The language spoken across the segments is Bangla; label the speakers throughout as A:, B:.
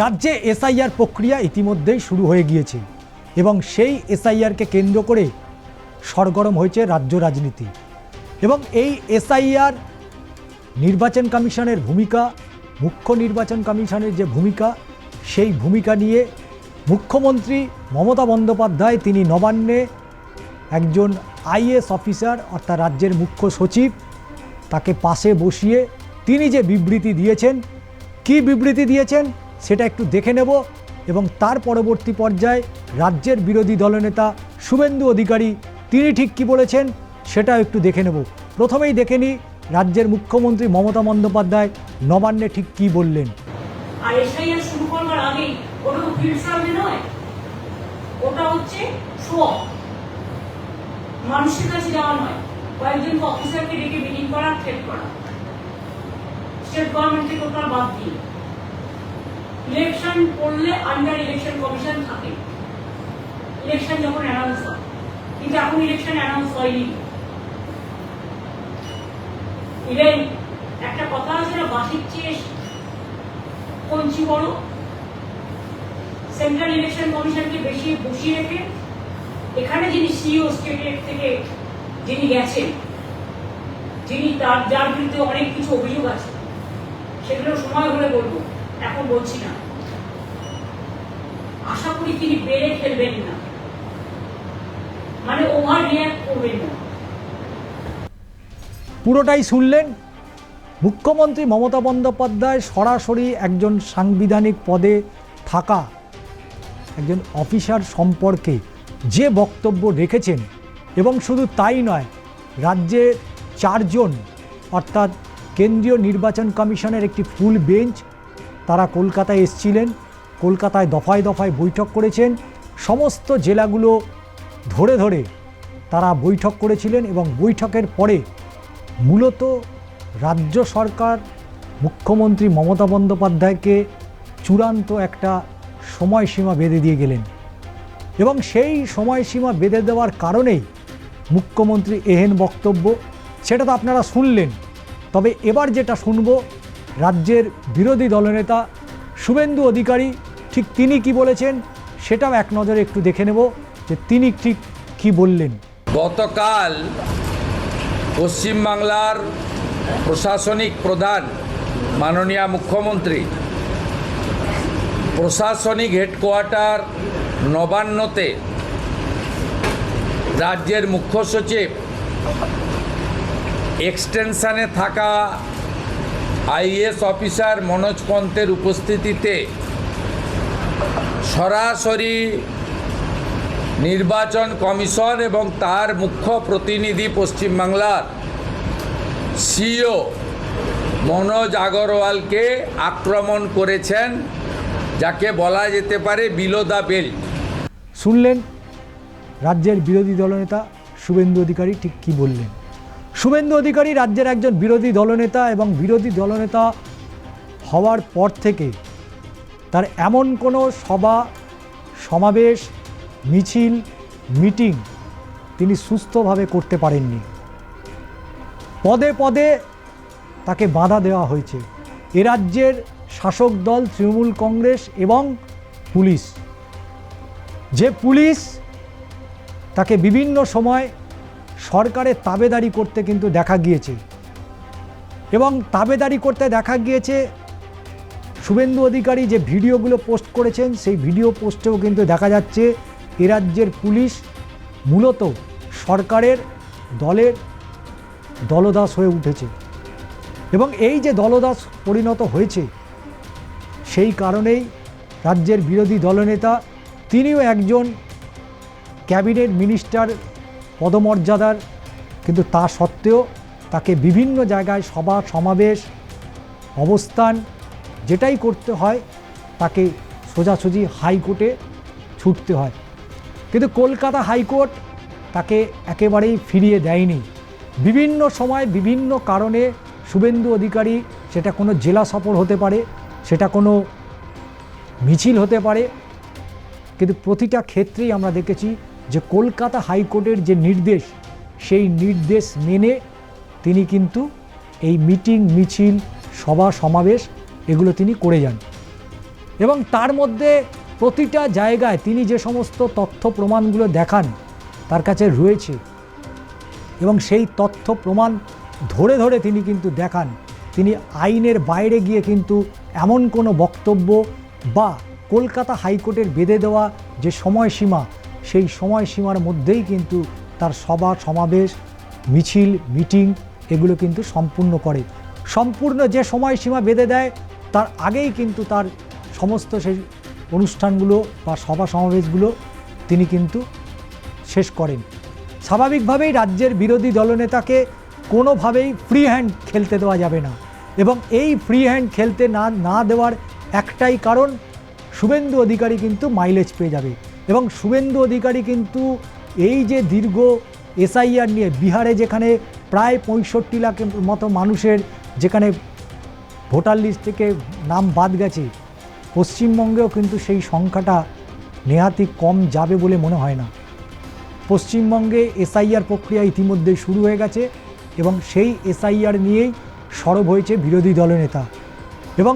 A: রাজ্যে এসআইআর প্রক্রিয়া ইতিমধ্যেই শুরু হয়ে গিয়েছে এবং সেই এসআইআরকে কেন্দ্র করে সরগরম হয়েছে রাজ্য রাজনীতি। এবং এই এসআইআর নির্বাচন কমিশনের ভূমিকা, মুখ্য নির্বাচন কমিশনের যে ভূমিকা, সেই ভূমিকা নিয়ে মুখ্যমন্ত্রী মমতা বন্দ্যোপাধ্যায় তিনি নবান্নে একজন আইএস অফিসার, অর্থাৎ রাজ্যের মুখ্য সচিব, তাকে পাশে বসিয়ে তিনি যে বিবৃতি দিয়েছেন, কি বিবৃতি দিয়েছেন? সেটা একটু দেখে নেব এবং তার পরবর্তী পর্যায়ে রাজ্যের বিরোধী দলনেতা শুভেন্দু অধিকারী, তিনি ঠিক কি বলেছেন সেটাও একটু দেখে নেব। প্রথমেই দেখে নিই রাজ্যের মুখ্যমন্ত্রী মমতা বন্দ্যোপাধ্যায় নবান্নে ঠিক কি বললেন।
B: মানুষের কাছে যাওয়া নয়, কয়েকজন অফিসারকে ডেকে মিটিং করা থ্রেট করা। স্টেট গভর্নমেন্ট থেকে ওটা বাদ দিয়ে। ইলেকশন করলে আন্ডার ইলেকশন কমিশন থাকে। ইলেকশন যখন অ্যানাউন্স হয়। কিন্তু এখন ইলেকশন অ্যানাউন্স হয়নি। ইভেন একটা কথা আছে না বাসির চেয়ে কঞ্চি বড়। সেন্ট্রাল ইলেকশন কমিশনকে বেশি বসিয়ে রেখে, এখানে যিনি সিইও স্টেটের থেকে যিনি গেছেন, যিনি তার, যার বিরুদ্ধে অনেক কিছু অভিযোগ আছে, সেগুলো সময় হলে বলব। এখন বলছি না। আশা করি তিনি বেড়ে ফেলবেন না। মানে ওভার রিয়াক্ট করবেন না।
A: পুরোটাই শুনলেন মুখ্যমন্ত্রী মমতা বন্দ্যোপাধ্যায় সরাসরি একজন সাংবিধানিক পদে থাকা একজন অফিসার সম্পর্কে যে বক্তব্য রেখেছেন, এবং শুধু তাই নয় রাজ্যে চারজন, অর্থাৎ কেন্দ্রীয় নির্বাচন কমিশনের একটি ফুল বেঞ্চ তারা কলকাতায় এসছিলেন, কলকাতায় দফায় দফায় বৈঠক করেছেন, সমস্ত জেলাগুলো ধরে ধরে তারা বৈঠক করেছিলেন এবং বৈঠকের পরে মূলত রাজ্য সরকার, মুখ্যমন্ত্রী মমতা বন্দ্যোপাধ্যায়কে চূড়ান্ত একটা সময়সীমা বেঁধে দিয়ে গেলেন এবং সেই সময়সীমা বেঁধে দেওয়ার কারণেই মুখ্যমন্ত্রী এহেন বক্তব্য, সেটা তো আপনারা শুনলেন। তবে এবার যেটা শুনব রাজ্যের বিরোধী দলনেতা শুভেন্দু অধিকারী ঠিক তিনি কি বলেছেন সেটাও এক নজরে একটু দেখে নেব যে তিনি ঠিক কি বললেন।
C: গতকাল পশ্চিমবাংলার প্রশাসনিক প্রধান মাননীয় মুখ্যমন্ত্রী প্রশাসনিক হেডকোয়ার্টার নবান্নতে রাজ্যের মুখ্য সচিব এক্সটেনশনে থাকা আইএস অফিসার মনোজ পন্তের উপস্থিতিতে সরাসরি নির্বাচন কমিশন এবং তার মুখ্য প্রতিনিধি পশ্চিমবাংলার সিও মনোজ আগরওয়ালকে আক্রমণ করেছেন, যাকে বলা যেতে পারে বিলো। দ্য বেল্ট
A: শুনলেন? রাজ্যের বিরোধী দলনেতা শুভেন্দু অধিকারী ঠিক কী বললেন? শুভেন্দু অধিকারী রাজ্যের একজন বিরোধী দলনেতা এবং বিরোধী দলনেতা হওয়ার পর থেকে তার এমন কোনো সভা, সমাবেশ, মিছিল, মিটিং তিনি সুস্থভাবে করতে পারেননি। পদে পদে তাকে বাধা দেওয়া হয়েছে। এ রাজ্যের শাসক দল তৃণমূল কংগ্রেস এবং পুলিশ। যে পুলিশ তাকে বিভিন্ন সময় সরকারের তাবেদারি করতে কিন্তু দেখা গিয়েছে। এবং তাবেদারি করতে দেখা গিয়েছে, শুভেন্দু অধিকারী যে ভিডিওগুলো পোস্ট করেছেন, সেই ভিডিও পোস্টেও কিন্তু দেখা যাচ্ছে এ রাজ্যের পুলিশ মূলত সরকারের দলের দলদাস হয়ে উঠেছে। এবং এই যে দলদাস পরিণত হয়েছে, সেই কারণেই রাজ্যের বিরোধী দলনেতা, তিনিও একজন ক্যাবিনেট মিনিস্টার পদমর্যাদার, কিন্তু তা সত্ত্বেও তাকে বিভিন্ন জায়গায় সভা, সমাবেশ, অবস্থান যেটাই করতে হয়, তাকে সোজাসুজি হাইকোর্টে ছুটতে হয়। কিন্তু কলকাতা হাইকোর্ট তাকে একেবারেই ফিরিয়ে দেয়নি। বিভিন্ন সময় বিভিন্ন কারণে শুভেন্দু অধিকারী সেটা কোনো জেলা সফর হতে পারে, সেটা কোনো মিছিল হতে পারে, কিন্তু প্রতিটা ক্ষেত্রেই আমরা দেখেছি যে কলকাতা হাইকোর্টের যে নির্দেশ, সেই নির্দেশ মেনে তিনি কিন্তু এই মিটিং, মিছিল, সভা, সমাবেশ এগুলো তিনি করে যান। এবং তার মধ্যে প্রতিটা জায়গায় তিনি যে সমস্ত তথ্য প্রমাণগুলো দেখান, তার কাছে রয়েছে। এবং সেই তথ্য প্রমাণ ধরে ধরে তিনি কিন্তু দেখান। তিনি আইনের বাইরে গিয়ে কিন্তু এমন কোনো বক্তব্য বা কলকাতা হাইকোর্টের বেঁধে দেওয়া যে সময়সীমা সেই সময়সীমার মধ্যেই কিন্তু তার সভা, সমাবেশ, মিছিল, মিটিং এগুলো কিন্তু সম্পূর্ণ করে। সম্পূর্ণ যে সময়সীমা বেঁধে দেয়, তার আগেই কিন্তু তার সমস্ত সেই অনুষ্ঠানগুলো বা সভা, সমাবেশগুলো তিনি কিন্তু শেষ করেন। স্বাভাবিকভাবেই রাজ্যের বিরোধী দলনেতাকে কোনোভাবেই ফ্রি হ্যান্ড খেলতে দেওয়া যাবে না এবং এই ফ্রি হ্যান্ড খেলতে না না দেওয়ার একটাই কারণ, শুভেন্দু অধিকারী কিন্তু মাইলেজ পেয়ে যাবে। এবং শুভেন্দু অধিকারী কিন্তু এই যে দীর্ঘ এসআইআর নিয়ে বিহারে যেখানে প্রায় পঁয়ষট্টি লাখের মতো মানুষের যেখানে ভোটার লিস্ট থেকে নাম বাদ গেছে, পশ্চিমবঙ্গেও কিন্তু সেই সংখ্যাটা নেহাতি কম যাবে বলে মনে হয় না। পশ্চিমবঙ্গে এসআইআর প্রক্রিয়া ইতিমধ্যে শুরু হয়ে গেছে এবং সেই এসআইআর নিয়েই সরব হয়েছে বিরোধী দলনেতা এবং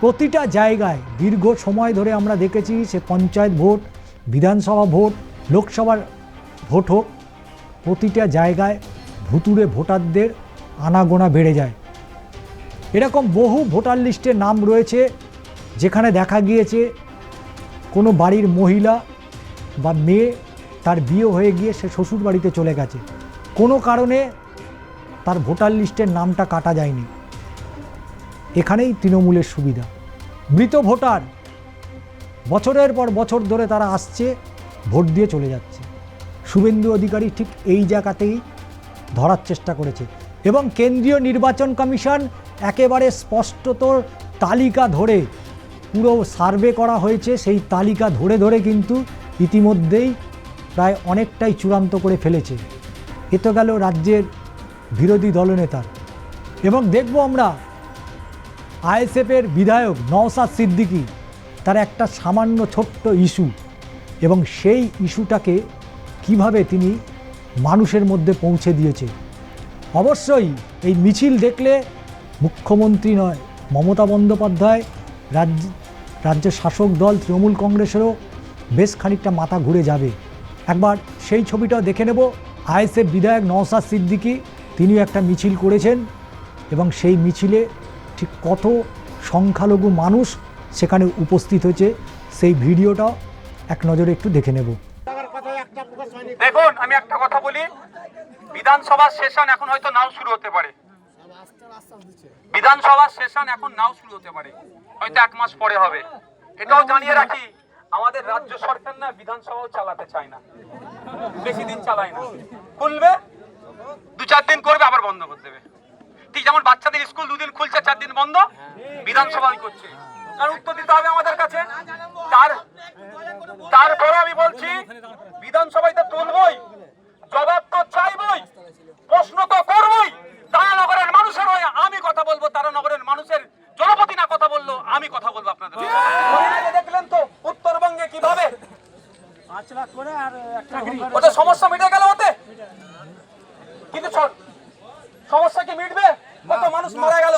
A: প্রতিটা জায়গায় দীর্ঘ সময় ধরে আমরা দেখেছি সে পঞ্চায়েত ভোট বিধানসভা ভোট, লোকসভার ভোট হোক, প্রতিটা জায়গায় ভুতুড়ে ভোটারদের আনাগোনা বেড়ে যায়। এরকম বহু ভোটার লিস্টে নাম রয়েছে, যেখানে দেখা গিয়েছে কোনো বাড়ির মহিলা বা মেয়ে তার বিয়ে হয়ে গিয়ে সে শ্বশুর বাড়িতে চলে গেছে। কোনো কারণে তার ভোটার লিস্টের নামটা কাটা যায়নি। এখানেই তৃণমূলের সুবিধা। মৃত ভোটার বছরের পর বছর ধরে তারা আসছে, ভোট দিয়ে চলে যাচ্ছে। শুভেন্দু অধিকারী ঠিক এই জায়গাতেই ধরার চেষ্টা করেছে এবং কেন্দ্রীয় নির্বাচন কমিশন একেবারে স্পষ্টত তালিকা ধরে পুরো সার্ভে করা হয়েছে। সেই তালিকা ধরে ধরে কিন্তু ইতিমধ্যেই প্রায় অনেকটাই চূড়ান্ত করে ফেলেছে। এ তো গেল রাজ্যের বিরোধী দলনেতার। এবং দেখব আমরা আইএসএফের বিধায়ক নওসাদ সিদ্দিকী তার একটা সামান্য ছোট্ট ইস্যু। এবং সেই ইস্যুটাকে কীভাবে তিনি মানুষের মধ্যে পৌঁছে দিয়েছে। অবশ্যই এই মিছিল দেখলে মুখ্যমন্ত্রী নয়, মমতা বন্দ্যোপাধ্যায়, রাজ্য রাজ্যের শাসক দল, তৃণমূল কংগ্রেসেরও বেশ খানিকটা মাথা ঘুরে যাবে। একবার সেই ছবিটাও দেখে নেব। আইএসএফ বিধায়ক নওসাদ সিদ্দিকি, তিনিও একটা মিছিল করেছেন। এবং সেই মিছিলে ঠিক কত সংখ্যালঘু মানুষ সেখানে উপস্থিত হয়েছে। সেই ভিডিওটাও এক নজরে একটু দেখে নেব।
D: দেখুন, আমি একটা কথা বলি। বিধানসভার সেশন এখন হয়তো নাও শুরু হতে পারে। বিধানসভার সেশন এখন নাও শুরু হতে পারে। হয়তো এক মাস পরে হবে। এটাও জানিয়ে রাখি, আমাদের রাজ্য সরকার না বিধানসভাও চালাতে চায় না। বেশি দিন চালায় না। খুলবে, দু চার দিন করবে, আবার বন্ধ করে দেবে। ঠিক যেমন বাচ্চাদের স্কুল দুদিন খুলছে, চার দিন বন্ধ বিধানসভা ওই করছে। কারণ উত্তর দিতে হবে আমাদের কাছে। তার তারপরে আমি বলছি বিধানসভায় তো তুলবই জবাব তো চাইবই প্রশ্ন তো করবই। তারা নগরের মানুষের হয়ে আমি কথা বলব তারা নগরের মানুষের জনপতি না কথা বলল আমি কথা বলব আপনাদের দেখলেন তো উত্তরবঙ্গে কীভাবে? ওদের সমস্যা মিটে গেল ওতে? কিন্তু সমস্যা কি মিটবে? কত মানুষ মারা গেল?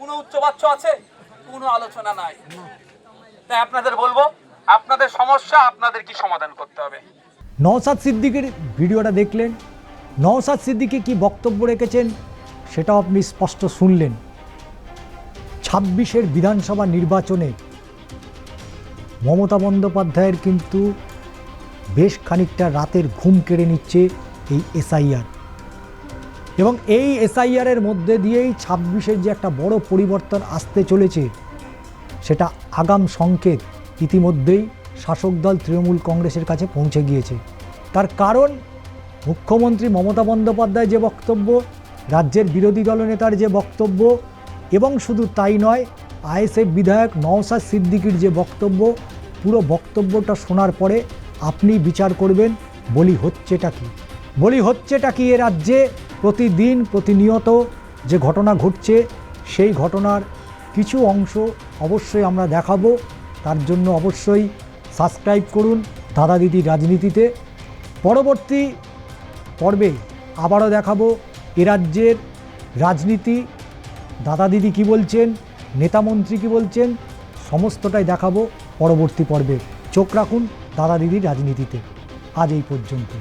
D: কোনো উচ্চ বাচ্চ আছে? কোনো আলোচনা নাই। তাই আপনাদের বলব, আপনাদের সমস্যা, আপনাদের কি সমাধান করতে হবে?
A: নওসাদ সিদ্দিকের ভিডিওটা দেখলেন। নওসাদ সিদ্দিকি কি বক্তব্য রেখেছেন, সেটাও আপনি স্পষ্ট শুনলেন। ছাব্বিশের বিধানসভা নির্বাচনে মমতা বন্দ্যোপাধ্যায়ের কিন্তু বেশ খানিকটা রাতের ঘুম কেড়ে নিচ্ছে এই এসআইআর। এবং এই এসআইআরের মধ্যে দিয়েই ছাব্বিশের যে একটা বড় পরিবর্তন আসতে চলেছে সেটা আগাম সংকেত ইতিমধ্যেই শাসক দল তৃণমূল কংগ্রেসের কাছে পৌঁছে গিয়েছে। তার কারণ, মুখ্যমন্ত্রী মমতা বন্দ্যোপাধ্যায় যে বক্তব্য, রাজ্যের বিরোধী দলনেতার যে বক্তব্য, এবং শুধু তাই নয়, আইএসএফ বিধায়ক নওসাদ সিদ্দিকির যে বক্তব্য, পুরো বক্তব্যটা শোনার পরে আপনি বিচার করবেন বলি হচ্ছেটা কি? বলি হচ্ছেটা কি এ রাজ্যে প্রতিদিন প্রতিনিয়ত যে ঘটনা ঘটছে, সেই ঘটনার কিছু অংশ অবশ্যই আমরা দেখাবো। তার জন্য অবশ্যই সাবস্ক্রাইব করুন দাদা দিদি রাজনীতিতে। পরবর্তী পর্বে আবারও দেখাবো এ রাজ্যের রাজনীতি। দাদা দিদি কী বলছেন? নেতামন্ত্রী কী বলছেন? সমস্তটাই দেখাবো পরবর্তী পর্বে। চোখ রাখুন দাদা দিদির রাজনীতিতে। আজ এই পর্যন্ত